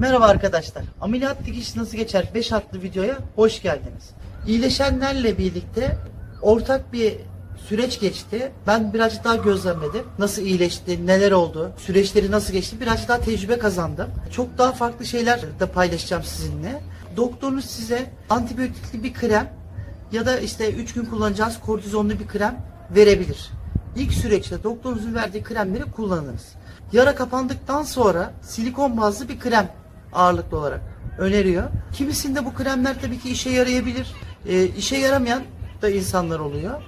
Merhaba arkadaşlar. Ameliyat dikiş nasıl geçer 5 adlı videoya hoş geldiniz. İyileşenlerle birlikte ortak bir süreç geçti. Ben birazcık daha gözlemledim. Nasıl iyileşti, neler oldu, süreçleri nasıl geçti birazcık daha tecrübe kazandım. Çok daha farklı şeyler de paylaşacağım sizinle. Doktorunuz size antibiyotikli bir krem ya da işte 3 gün kullanacağınız kortizonlu bir krem verebilir. İlk süreçte doktorunuzun verdiği kremleri kullanınız. Yara kapandıktan sonra silikon bazlı bir krem ağırlıklı olarak öneriyor. Kimisinde bu kremler tabii ki işe yarayabilir. Ee, işe yaramayan da insanlar oluyor.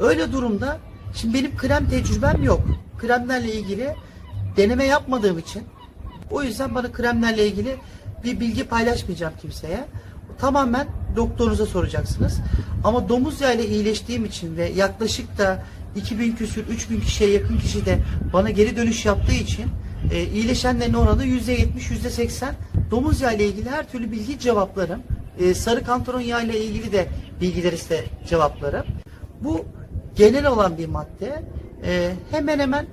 Öyle durumda şimdi benim krem tecrübem yok. Kremlerle ilgili deneme yapmadığım için o yüzden bana kremlerle ilgili bir bilgi paylaşmayacağım kimseye. Tamamen doktorunuza soracaksınız. Ama domuz yağıyla iyileştiğim için ve yaklaşık da 2000 küsür 3000 kişiye yakın kişi de bana geri dönüş yaptığı için e, iyileşenlerin oranı %70 %80 domuz yağı ile ilgili her türlü bilgi cevaplarım. E, sarı kantaron yağı ile ilgili de bilgileri size cevaplarım. Bu genel olan bir madde. E, hemen hemen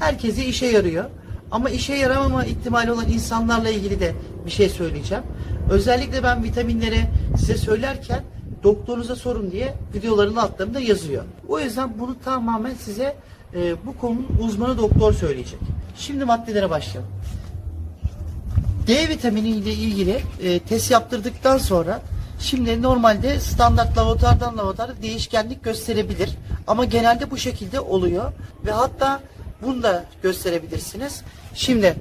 herkese işe yarıyor. Ama işe yaramama ihtimali olan insanlarla ilgili de bir şey söyleyeceğim. Özellikle ben vitaminleri size söylerken doktorunuza sorun diye videoların altlarında yazıyor. O yüzden bunu tamamen size e, bu konunun uzmanı doktor söyleyecek. Şimdi maddelere başlayalım. D vitamini ile ilgili e, test yaptırdıktan sonra şimdi normalde standart laboratuvardan laboratuvara değişkenlik gösterebilir. Ama genelde bu şekilde oluyor ve hatta bunu da gösterebilirsiniz. Şimdi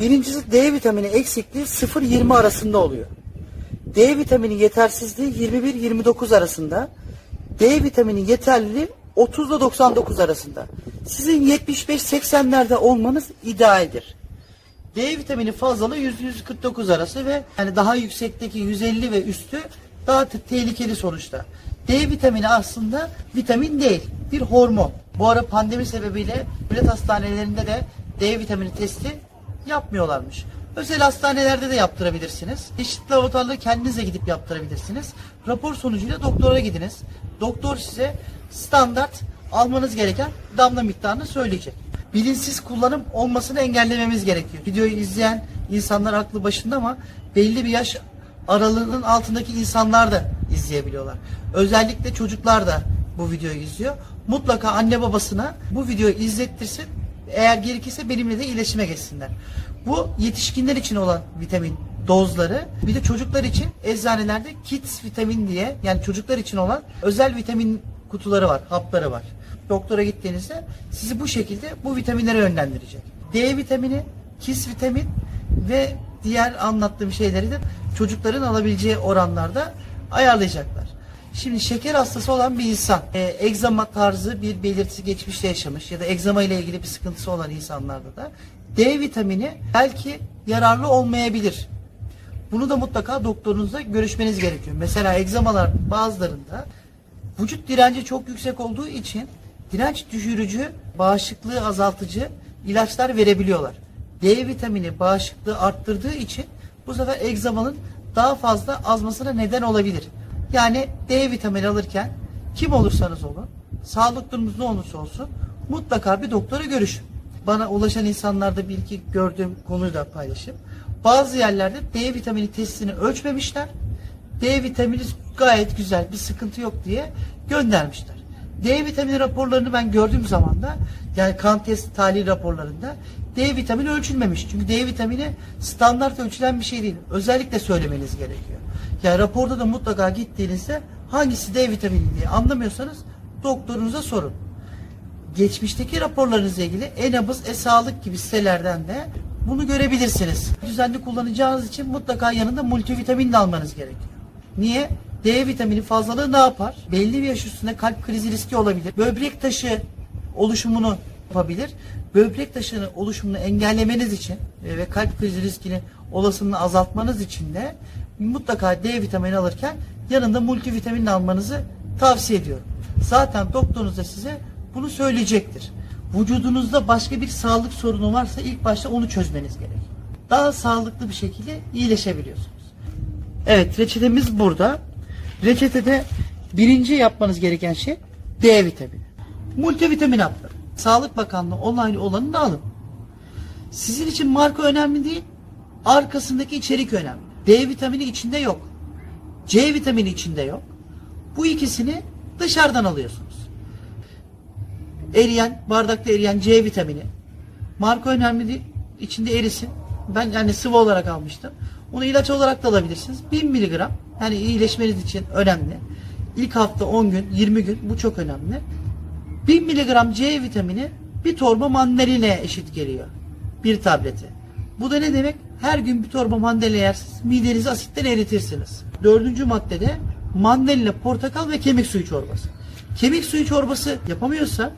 birincisi D vitamini eksikliği 0-20 arasında oluyor. D vitamini yetersizliği 21-29 arasında. D vitamini yeterliliği 30 ile 99 arasında. Sizin 75-80'lerde olmanız idealdir. D vitamini fazlalığı 100-149 arası ve yani daha yüksekteki 150 ve üstü daha te- tehlikeli sonuçta. D vitamini aslında vitamin değil, bir hormon. Bu ara pandemi sebebiyle devlet hastanelerinde de D vitamini testi yapmıyorlarmış. Özel hastanelerde de yaptırabilirsiniz. Eşitli laboratuvarları kendiniz de gidip yaptırabilirsiniz. Rapor sonucuyla doktora gidiniz. Doktor size standart almanız gereken damla miktarını söyleyecek. Bilinçsiz kullanım olmasını engellememiz gerekiyor. Videoyu izleyen insanlar aklı başında ama belli bir yaş aralığının altındaki insanlar da izleyebiliyorlar. Özellikle çocuklar da bu videoyu izliyor. Mutlaka anne babasına bu videoyu izlettirsin. Eğer gerekirse benimle de iletişime geçsinler. Bu yetişkinler için olan vitamin dozları bir de çocuklar için eczanelerde kids vitamin diye yani çocuklar için olan özel vitamin kutuları var, hapları var. Doktora gittiğinizde sizi bu şekilde bu vitaminlere yönlendirecek. D vitamini, kids vitamin ve diğer anlattığım şeyleri de çocukların alabileceği oranlarda ayarlayacaklar. Şimdi şeker hastası olan bir insan, e, egzama tarzı bir belirtisi geçmişte yaşamış ya da egzama ile ilgili bir sıkıntısı olan insanlarda da D vitamini belki yararlı olmayabilir. Bunu da mutlaka doktorunuzla görüşmeniz gerekiyor. Mesela egzamalar bazılarında vücut direnci çok yüksek olduğu için direnç düşürücü, bağışıklığı azaltıcı ilaçlar verebiliyorlar. D vitamini bağışıklığı arttırdığı için bu sefer egzamanın daha fazla azmasına neden olabilir. Yani D vitamini alırken kim olursanız olun, sağlık durumunuz ne olursa olsun mutlaka bir doktora görüşün. Bana ulaşan insanlarda bir iki gördüğüm konuyu da paylaşayım. Bazı yerlerde D vitamini testini ölçmemişler. D vitamini gayet güzel bir sıkıntı yok diye göndermişler. D vitamini raporlarını ben gördüğüm zaman da yani kan test tahlil raporlarında D vitamini ölçülmemiş. Çünkü D vitamini standart ölçülen bir şey değil. Özellikle söylemeniz gerekiyor. Yani raporda da mutlaka gittiğinizde hangisi D vitamini diye anlamıyorsanız doktorunuza sorun. Geçmişteki raporlarınızla ilgili e-nabız, e-sağlık gibi sitelerden de bunu görebilirsiniz. Düzenli kullanacağınız için mutlaka yanında multivitamin de almanız gerekiyor. Niye? D vitamini fazlalığı ne yapar? Belli bir yaş üstünde kalp krizi riski olabilir. Böbrek taşı oluşumunu yapabilir. Böbrek taşının oluşumunu engellemeniz için e, ve kalp krizi riskini olasılığını azaltmanız için de mutlaka D vitamini alırken yanında multivitamin almanızı tavsiye ediyorum. Zaten doktorunuz da size bunu söyleyecektir. Vücudunuzda başka bir sağlık sorunu varsa ilk başta onu çözmeniz gerekiyor. Daha sağlıklı bir şekilde iyileşebiliyorsunuz. Evet reçetemiz burada. Reçetede birinci yapmanız gereken şey D vitamini. Multivitamin hapları. Sağlık Bakanlığı olanını da alın. Sizin için marka önemli değil Arkasındaki içerik önemli. D vitamini içinde yok. C vitamini içinde yok. Bu ikisini dışarıdan alıyorsunuz. Eriyen, bardakta eriyen C vitamini. Marka önemli değil. İçinde erisin. Ben yani sıvı olarak almıştım. Onu ilaç olarak da alabilirsiniz. 1000 miligram. Yani iyileşmeniz için önemli. İlk hafta 10 gün, 20 gün bu çok önemli. 1000 miligram C vitamini bir torba mandalinaya eşit geliyor. Bir tableti. Bu da ne demek? Her gün bir torba mandalina yersiniz. Midenizi asitten eritirsiniz. Dördüncü maddede mandalina, portakal ve kemik suyu çorbası. Kemik suyu çorbası yapamıyorsa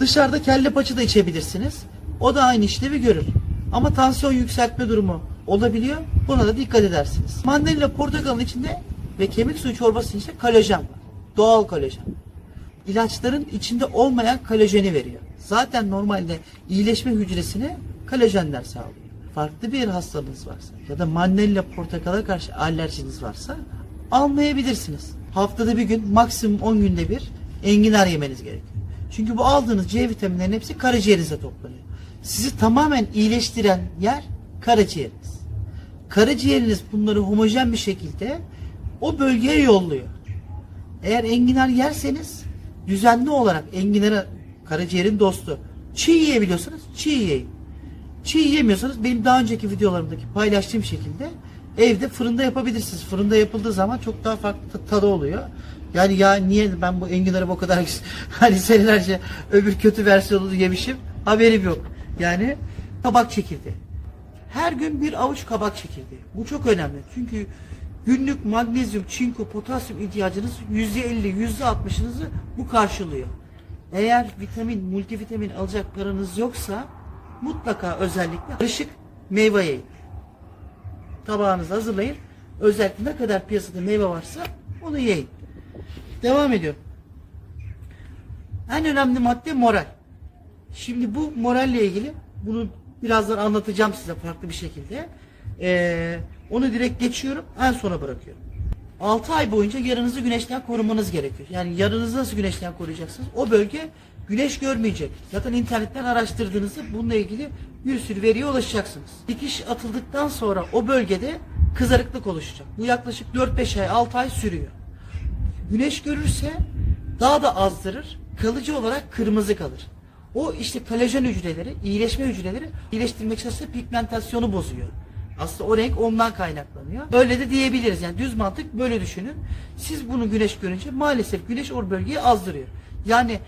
Dışarıda kelle paça da içebilirsiniz. O da aynı işlevi görür. Ama tansiyon yükseltme durumu olabiliyor. Buna da dikkat edersiniz. Mandalina portakalın içinde ve kemik suyu çorbasının içinde kolajen var. Doğal kolajen. İlaçların içinde olmayan kolajeni veriyor. Zaten normalde iyileşme hücresine kolajenler sağlıyor. Farklı bir hastalığınız varsa ya da mandalina portakala karşı alerjiniz varsa almayabilirsiniz. Haftada bir gün maksimum 10 günde bir enginar yemeniz gerekiyor. Çünkü bu aldığınız C vitaminlerinin hepsi karaciğerinize toplanıyor. Sizi tamamen iyileştiren yer karaciğeriniz. Karaciğeriniz bunları homojen bir şekilde o bölgeye yolluyor. Eğer enginar yerseniz düzenli olarak enginara karaciğerin dostu. Çiğ yiyebiliyorsanız çiğ yiyin. Çiğ yiyemiyorsanız benim daha önceki videolarımdaki paylaştığım şekilde evde fırında yapabilirsiniz. Fırında yapıldığı zaman çok daha farklı ta- tadı oluyor. Yani ya niye ben bu enginarı bu kadar hani senelerce öbür kötü versiyonunu yemişim haberim yok. Yani kabak çekirdeği. Her gün bir avuç kabak çekirdeği. Bu çok önemli. Çünkü günlük magnezyum, çinko, potasyum ihtiyacınız %50, %60'ınızı bu karşılıyor. Eğer vitamin, multivitamin alacak paranız yoksa mutlaka özellikle karışık meyve yiyin. Tabağınızı hazırlayın. Özellikle ne kadar piyasada meyve varsa onu yiyin. Devam ediyorum. En önemli madde moral. Şimdi bu moralle ilgili bunu birazdan anlatacağım size farklı bir şekilde. Ee, onu direkt geçiyorum. En sona bırakıyorum. 6 ay boyunca yarınızı güneşten korumanız gerekiyor. Yani yarınızı nasıl güneşten koruyacaksınız? O bölge güneş görmeyecek. Zaten internetten araştırdığınızda bununla ilgili bir sürü veriye ulaşacaksınız. Dikiş atıldıktan sonra o bölgede kızarıklık oluşacak. Bu yaklaşık 4-5 ay 6 ay sürüyor. Güneş görürse daha da azdırır. Kalıcı olarak kırmızı kalır. O işte kolajen hücreleri, iyileşme hücreleri iyileştirmek çalışırsa pigmentasyonu bozuyor. Aslında o renk ondan kaynaklanıyor. Böyle de diyebiliriz. Yani düz mantık böyle düşünün. Siz bunu güneş görünce maalesef güneş o bölgeyi azdırıyor. Yani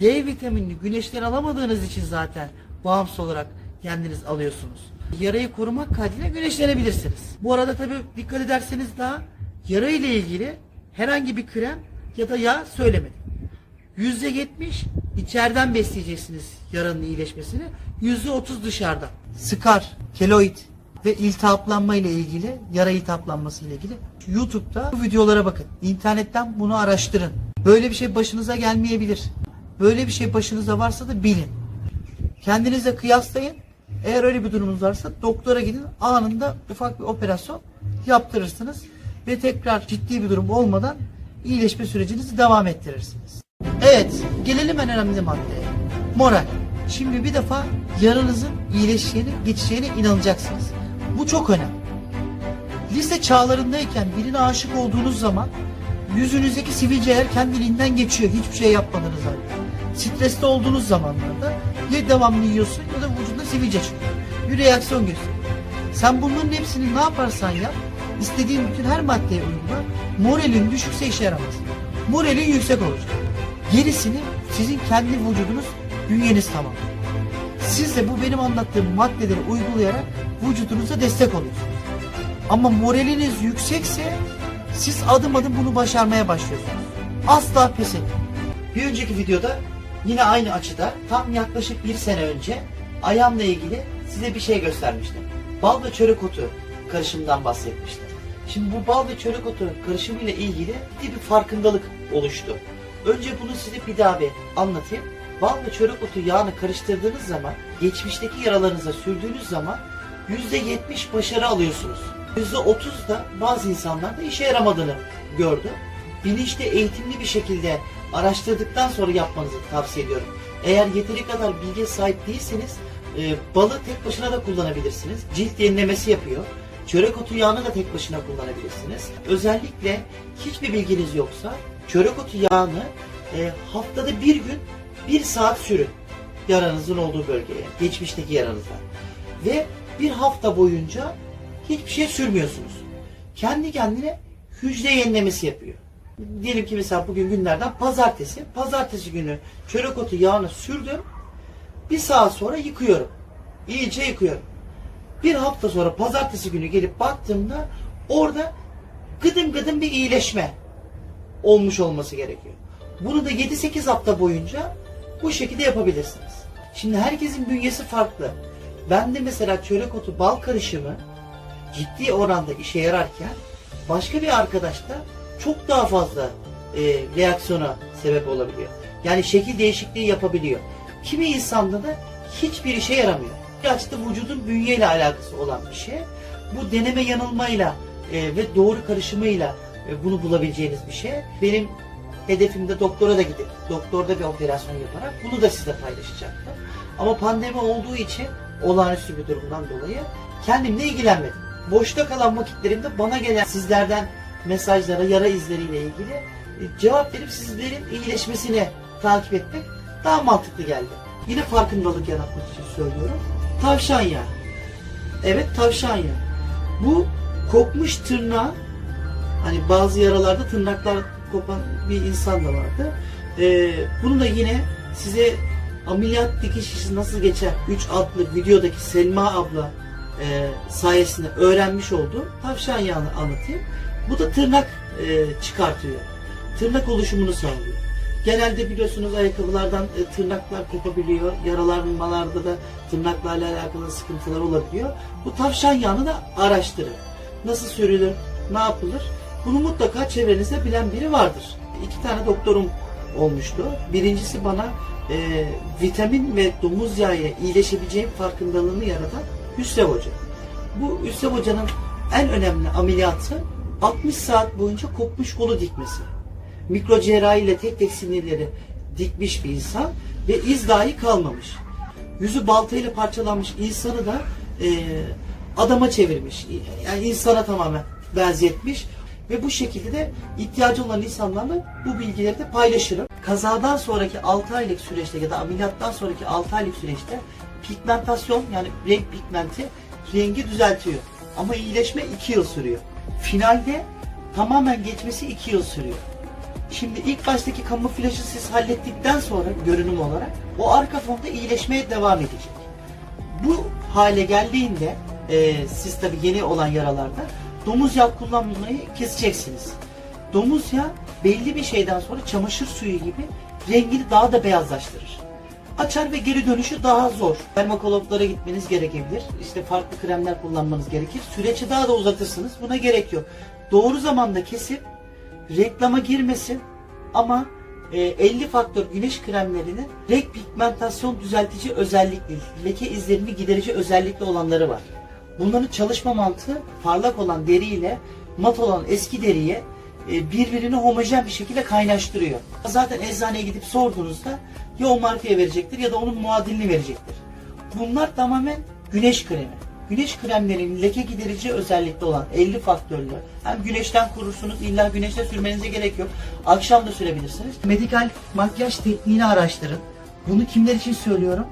D vitaminini güneşten alamadığınız için zaten bağımsız olarak kendiniz alıyorsunuz. Yarayı korumak kaydıyla güneşlenebilirsiniz. Bu arada tabii dikkat ederseniz daha yara ile ilgili herhangi bir krem ya da yağ söylemedim. Yüzde yetmiş içeriden besleyeceksiniz yaranın iyileşmesini. Yüzde otuz dışarıdan. Skar, keloid ve iltihaplanma ile ilgili, yara iltihaplanması ile ilgili YouTube'da bu videolara bakın. İnternetten bunu araştırın. Böyle bir şey başınıza gelmeyebilir. Böyle bir şey başınıza varsa da bilin. Kendinize kıyaslayın. Eğer öyle bir durumunuz varsa doktora gidin. Anında ufak bir operasyon yaptırırsınız. Ve tekrar ciddi bir durum olmadan iyileşme sürecinizi devam ettirirsiniz. Evet, gelelim en önemli maddeye. Moral. Şimdi bir defa yaranızın iyileşeceğine, geçeceğine inanacaksınız. Bu çok önemli. Lise çağlarındayken birine aşık olduğunuz zaman yüzünüzdeki sivilceler kendiliğinden geçiyor. Hiçbir şey yapmadığınız halde. Stresli olduğunuz zamanlarda ya devamlı yiyorsun ya da vücudunda sivilce çıkıyor. Bir reaksiyon gösteriyor. Sen bunların hepsini ne yaparsan yap, istediğin bütün her maddeye uygula, moralin düşükse işe yaramaz. Moralin yüksek olacak. Gerisini sizin kendi vücudunuz, bünyeniz tamam. Siz de bu benim anlattığım maddeleri uygulayarak vücudunuza destek oluyorsunuz. Ama moraliniz yüksekse siz adım adım bunu başarmaya başlıyorsunuz. Asla pes etmeyin. Bir önceki videoda yine aynı açıda tam yaklaşık bir sene önce ayağımla ilgili size bir şey göstermiştim. Bal ve çörek otu karışımından bahsetmiştim. Şimdi bu bal ve çörek otu karışımı ile ilgili bir farkındalık oluştu. Önce bunu size bir daha bir anlatayım. Bal ve çörek otu yağını karıştırdığınız zaman, geçmişteki yaralarınıza sürdüğünüz zaman %70 başarı alıyorsunuz. %30 da bazı insanlarda işe yaramadığını gördüm. Bilinçli eğitimli bir şekilde araştırdıktan sonra yapmanızı tavsiye ediyorum. Eğer yeteri kadar bilgiye sahip değilseniz E, balı tek başına da kullanabilirsiniz. Cilt yenilemesi yapıyor. Çörek otu yağını da tek başına kullanabilirsiniz. Özellikle hiçbir bilginiz yoksa çörek otu yağını e, haftada bir gün bir saat sürün yaranızın olduğu bölgeye, geçmişteki yaranıza. Ve bir hafta boyunca hiçbir şey sürmüyorsunuz. Kendi kendine hücre yenilemesi yapıyor. Diyelim ki mesela bugün günlerden pazartesi. Pazartesi günü çörek otu yağını sürdüm. Bir saat sonra yıkıyorum. İyice yıkıyorum. Bir hafta sonra pazartesi günü gelip baktığımda orada gıdım gıdım bir iyileşme olmuş olması gerekiyor. Bunu da 7-8 hafta boyunca bu şekilde yapabilirsiniz. Şimdi herkesin bünyesi farklı. Ben de mesela çörek otu bal karışımı ciddi oranda işe yararken başka bir arkadaşta çok daha fazla e, reaksiyona sebep olabiliyor. Yani şekil değişikliği yapabiliyor. Kimi insanda da hiçbir işe yaramıyor. Gerçekten vücudun bünyeyle alakası olan bir şey. Bu deneme yanılmayla e, ve doğru karışımıyla e, bunu bulabileceğiniz bir şey. Benim hedefimde doktora da gidip doktorda bir operasyon yaparak bunu da size paylaşacaktım. Ama pandemi olduğu için olağanüstü bir durumdan dolayı kendimle ilgilenmedim. Boşta kalan vakitlerimde bana gelen sizlerden mesajlara, yara izleriyle ilgili e, cevap verip sizlerin iyileşmesini takip etmek daha mantıklı geldi. Yine farkındalık yaratmak için söylüyorum. Tavşan yağı. Evet tavşan yağı. Bu kokmuş tırnağı hani bazı yaralarda tırnaklar kopan bir insan da vardı. Ee, bunu da yine size ameliyat dikiş işi nasıl geçer 3 adlı videodaki Selma abla e, sayesinde öğrenmiş olduğum tavşan yağını anlatayım. Bu da tırnak e, çıkartıyor. Tırnak oluşumunu sağlıyor. Genelde biliyorsunuz ayakkabılardan e, tırnaklar kopabiliyor. Yaralanmalarda da tırnaklarla alakalı sıkıntılar olabiliyor. Bu tavşan yağını da araştırın. Nasıl sürülür, ne yapılır? Bunu mutlaka çevrenizde bilen biri vardır. İki tane doktorum olmuştu. Birincisi bana e, vitamin ve domuz yağı ile iyileşebileceğim farkındalığını yaratan Hüsrev Hoca. Bu Hüsrev Hoca'nın en önemli ameliyatı 60 saat boyunca kopmuş kolu dikmesi. Mikro cerrahi ile tek tek sinirleri dikmiş bir insan ve iz dahi kalmamış. Yüzü baltayla parçalanmış insanı da e, adama çevirmiş. Yani insana tamamen benzetmiş ve bu şekilde de ihtiyacı olan insanlarla bu bilgileri de paylaşırım. Kazadan sonraki 6 aylık süreçte ya da ameliyattan sonraki 6 aylık süreçte pigmentasyon yani renk pigmenti rengi düzeltiyor. Ama iyileşme 2 yıl sürüyor. Finalde tamamen geçmesi 2 yıl sürüyor. Şimdi ilk baştaki kamuflajı siz hallettikten sonra görünüm olarak o arka fonda iyileşmeye devam edecek. Bu hale geldiğinde e, siz tabi yeni olan yaralarda domuz yağı kullanmayı keseceksiniz. Domuz yağı belli bir şeyden sonra çamaşır suyu gibi rengini daha da beyazlaştırır. Açar ve geri dönüşü daha zor. Dermatologlara gitmeniz gerekebilir. İşte farklı kremler kullanmanız gerekir. Süreci daha da uzatırsınız. Buna gerek yok. Doğru zamanda kesip reklama girmesin ama e, 50 faktör güneş kremlerinin renk pigmentasyon düzeltici özellikli, leke izlerini giderici özellikli olanları var. Bunların çalışma mantığı parlak olan deri ile mat olan eski deriye e, birbirini homojen bir şekilde kaynaştırıyor. Zaten eczaneye gidip sorduğunuzda ya o markaya verecektir ya da onun muadilini verecektir. Bunlar tamamen güneş kremi. Güneş kremlerinin leke giderici özellikli olan 50 faktörlü hem güneşten korursunuz illa güneşte sürmenize gerek yok. Akşam da sürebilirsiniz. Medikal makyaj tekniğini araştırın. Bunu kimler için söylüyorum?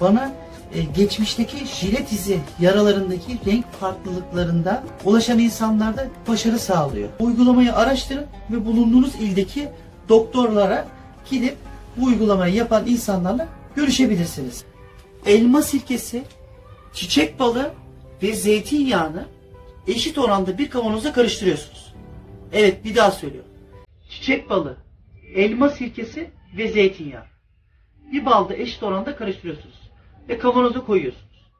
Bana e, geçmişteki jilet izi yaralarındaki renk farklılıklarında ulaşan insanlarda başarı sağlıyor. Uygulamayı araştırın ve bulunduğunuz ildeki doktorlara gidip bu uygulamayı yapan insanlarla görüşebilirsiniz. Elma sirkesi, çiçek balı ve zeytinyağını eşit oranda bir kavanoza karıştırıyorsunuz. Evet bir daha söylüyorum. Çiçek balı, elma sirkesi ve zeytinyağı. Bir balda eşit oranda karıştırıyorsunuz ve kavanoza koyuyorsunuz.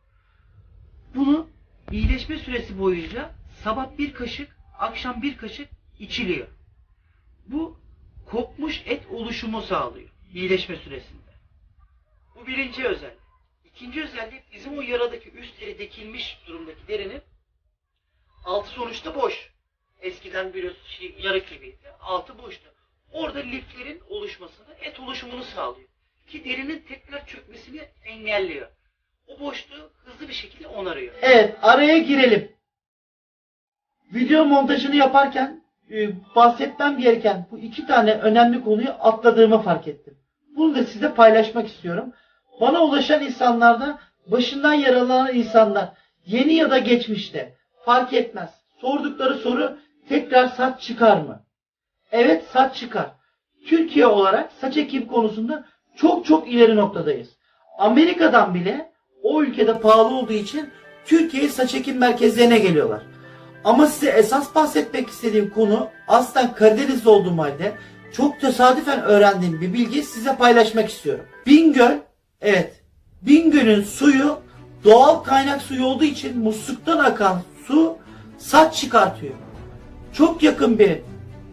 Bunu iyileşme süresi boyunca sabah bir kaşık, akşam bir kaşık içiliyor. Bu kopmuş et oluşumu sağlıyor iyileşme süresinde. Bu birinci özellik. İkinci özellik bizim o yaradaki üst deri dekilmiş durumdaki derinin altı sonuçta boş. Eskiden biliyorsunuz şey, yarık gibiydi. Altı boştu. Orada liflerin oluşmasını, et oluşumunu sağlıyor. Ki derinin tekrar çökmesini engelliyor. o boşluğu hızlı bir şekilde onarıyor. Evet araya girelim. Video montajını yaparken e, bahsetmem gereken bu iki tane önemli konuyu atladığımı fark ettim. Bunu da size paylaşmak istiyorum. Bana ulaşan insanlarda başından yaralanan insanlar yeni ya da geçmişte fark etmez. Sordukları soru tekrar saç çıkar mı? Evet saç çıkar. Türkiye olarak saç ekim konusunda çok çok ileri noktadayız. Amerika'dan bile o ülkede pahalı olduğu için Türkiye saç ekim merkezlerine geliyorlar. Ama size esas bahsetmek istediğim konu aslen Karadenizli olduğum halde çok tesadüfen öğrendiğim bir bilgi size paylaşmak istiyorum. Bingöl, evet Bingöl'ün suyu doğal kaynak suyu olduğu için musluktan akan su saç çıkartıyor. Çok yakın bir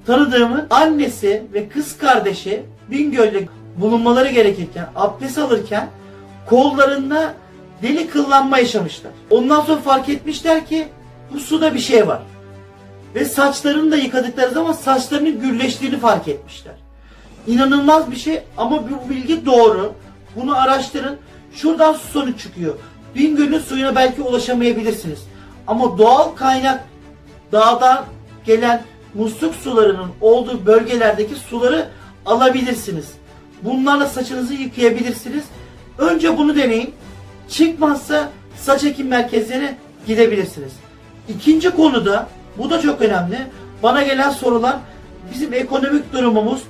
tanıdığımın annesi ve kız kardeşi Bingöl'de bulunmaları gerekirken abdest alırken kollarında deli kıllanma yaşamışlar. Ondan sonra fark etmişler ki bu suda bir şey var. Ve saçlarını da yıkadıkları zaman saçlarının gürleştiğini fark etmişler. İnanılmaz bir şey ama bu bilgi doğru. Bunu araştırın. Şuradan su sonuç çıkıyor. Bingöl'ün suyuna belki ulaşamayabilirsiniz. Ama doğal kaynak dağdan gelen musluk sularının olduğu bölgelerdeki suları alabilirsiniz. Bunlarla saçınızı yıkayabilirsiniz. Önce bunu deneyin. Çıkmazsa saç ekim merkezlerine gidebilirsiniz. İkinci konuda bu da çok önemli. Bana gelen sorular bizim ekonomik durumumuz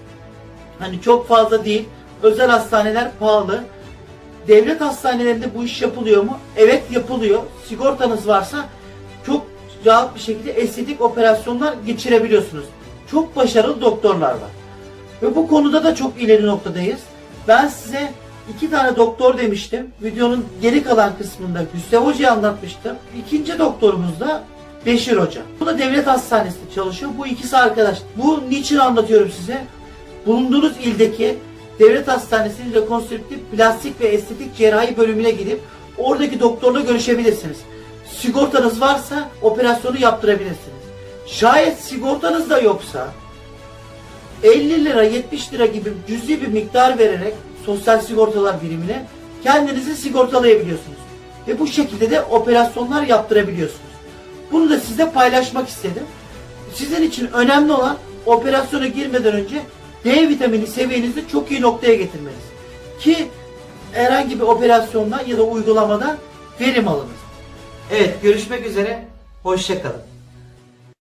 hani çok fazla değil. Özel hastaneler pahalı. Devlet hastanelerinde bu iş yapılıyor mu? Evet yapılıyor. Sigortanız varsa çok rahat bir şekilde estetik operasyonlar geçirebiliyorsunuz. Çok başarılı doktorlar var. Ve bu konuda da çok ileri noktadayız. Ben size iki tane doktor demiştim. Videonun geri kalan kısmında Hüsrev Hoca'yı anlatmıştım. İkinci doktorumuz da Beşir Hoca. Bu da devlet hastanesinde çalışıyor. Bu ikisi arkadaş. Bu niçin anlatıyorum size? Bulunduğunuz ildeki devlet hastanesinin rekonstrüktif plastik ve estetik cerrahi bölümüne gidip oradaki doktorla görüşebilirsiniz. Sigortanız varsa operasyonu yaptırabilirsiniz. Şayet sigortanız da yoksa 50 lira 70 lira gibi cüzi bir miktar vererek sosyal sigortalar birimine kendinizi sigortalayabiliyorsunuz. Ve bu şekilde de operasyonlar yaptırabiliyorsunuz. Bunu da size paylaşmak istedim. Sizin için önemli olan operasyona girmeden önce D vitamini seviyenizi çok iyi noktaya getirmeniz. Ki herhangi bir operasyondan ya da uygulamadan verim alınız. Evet görüşmek üzere. Hoşçakalın.